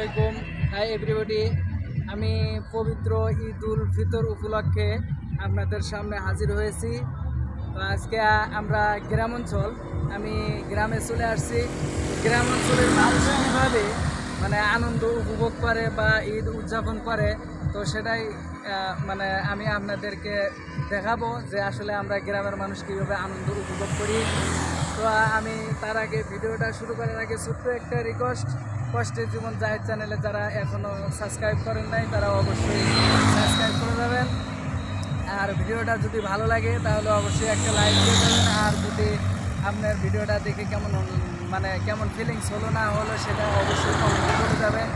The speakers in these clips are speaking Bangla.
আলাইকুম। হাই এভরিবডি আমি পবিত্র ঈদ উল ফিতর উপলক্ষে আপনাদের সামনে হাজির হয়েছি। তো আজকে আমরা গ্রাম অঞ্চল আমি গ্রামে চলে আসছি। গ্রাম অঞ্চলের মানুষ মানে আনন্দ উপভোগ করে বা ঈদ উদযাপন করে, তো সেটাই মানে আমি আপনাদেরকে দেখাবো যে আসলে আমরা গ্রামের মানুষ কীভাবে আনন্দ উপভোগ করি। তো আমি তার আগে ভিডিওটা শুরু করার আগে ছোট্ট একটা রিকোয়েস্ট কষ্টের জীবন জাহেদ চ্যানেলে যারা এখনও সাবস্ক্রাইব করেন নাই, তারা অবশ্যই সাবস্ক্রাইব করে দেবেন। আর ভিডিওটা যদি ভালো লাগে, তাহলে অবশ্যই একটা লাইক দিয়ে দেবেন। আর যদি আপনার ভিডিওটা দেখে কেমন মানে কেমন ফিলিংস হলো, না হলো, সেটা অবশ্যই কমেন্ট করে যাবেন।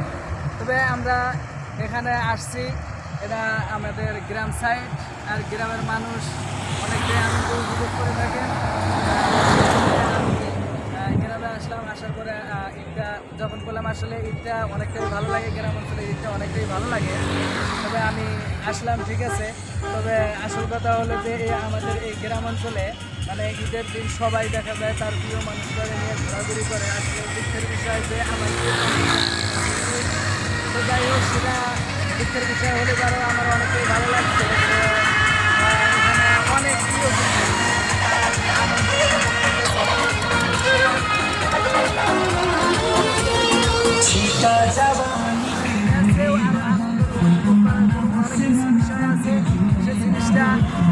তবে আমরা এখানে আসছি। এটা আমাদের গ্রাম সাইড আর গ্রামের মানুষ অনেকটাই আনন্দ উপভোগ করে থাকেন আমি আহ, গ্রামে আসলাম আসার পরে আহ, ঈদটা যখন বললাম আসলে ঈদটা অনেকটাই ভালো লাগে গ্রাম অঞ্চলে ঈদটা অনেকটাই ভালো লাগে। তবে আমি আসলাম, ঠিক আছে। তবে আসল কথা হলো যে আমাদের এই গ্রাম অঞ্চলে মানে ঈদের দিন সবাই দেখা যায় তার প্রিয় মানুষরা নিয়ে ঘোরাঘুরি করে। আসলে দুঃখের বিষয় যে, আমার যাই হোক, সেটা দুঃখের বিষয় হলে পারে আমার অনেকটাই ভালো লাগছে। অনেক প্রিয়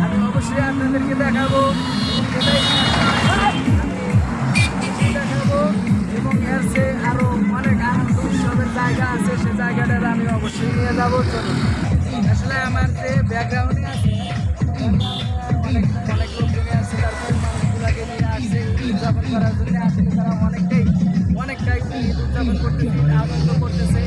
আমি অবশ্যই আপনাদেরকে দেখাবো দেখাবো এবং এর চেয়ে আরও অনেক আনন্দ উৎসবের জায়গা আছে সে জায়গাটার আমি অবশ্যই নিয়ে যাব চলুন আসলে আমার যে ব্যাকগ্রাউন্ডে তারপরে মানুষগুলোকে নিয়ে আসছে উদযাপন করার জন্য আসলে তারা অনেকটাই ঈদ উদযাপন করতেছে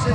সে